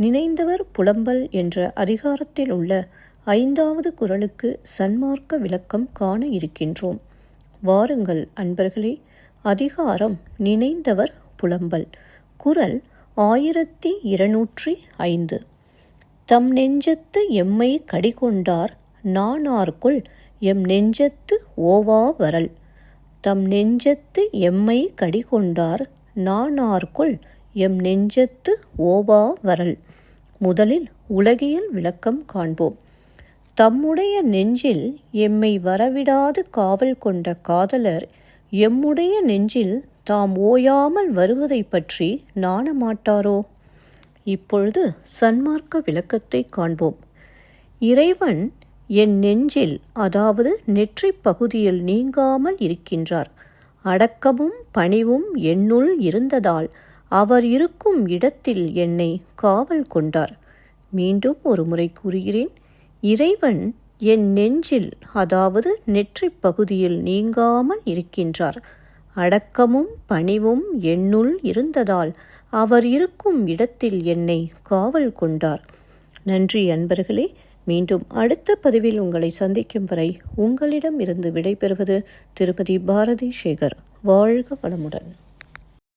நினைந்தவர் புலம்பல் என்ற அதிகாரத்தில் உள்ள ஐந்தாவது குரலுக்கு சன்மார்க்க விளக்கம் காண இருக்கின்றோம். வாருங்கள் அன்பர்களே அதிகாரம் நினைந்தவர் புலம்பல். குரல் ஆயிரத்தி இருநூற்றி ஐந்து. தம் நெஞ்சத்து எம்மை கடிகொண்டார் நானார்க்குள் எம் நெஞ்சத்து ஓவா வரல். தம் நெஞ்சத்து எம்மை கடிகொண்டார் நானார்க்குள் எம் நெஞ்சத்து ஓவா வரல். முதலில் உலகியல் விளக்கம் காண்போம். தம்முடைய நெஞ்சில் எம்மை வரவிடாது காவல் கொண்ட காதலர் எம்முடைய நெஞ்சில் தாம் ஓயாமல் வருவதை பற்றி நாணமாட்டாரோ? இப்பொழுது சன்மார்க்க விளக்கத்தை காண்போம். இறைவன் என் நெஞ்சில் அதாவது நெற்றிப் பகுதியில் நீங்காமல் இருக்கின்றார். அடக்கமும் பணிவும் என்னுள் இருந்ததால் அவர் இருக்கும் இடத்தில் என்னை காவல் கொண்டார். மீண்டும் ஒரு முறை கூறுகிறேன் இறைவன் என் நெஞ்சில் அதாவது நெற்றிப் பகுதியில் நீங்காமல் இருக்கின்றார். அடக்கமும் பணிவும் என்னுள் இருந்ததால் அவர் இருக்கும் இடத்தில் என்னை காவல் கொண்டார். நன்றி அன்பர்களே மீண்டும் அடுத்த பதிவில் உங்களை சந்திக்கும் வரை உங்களிடம் இருந்து விடைபெறுவது திருப்பதி பாரதி சேகர் வாழ்க வளமுடன்.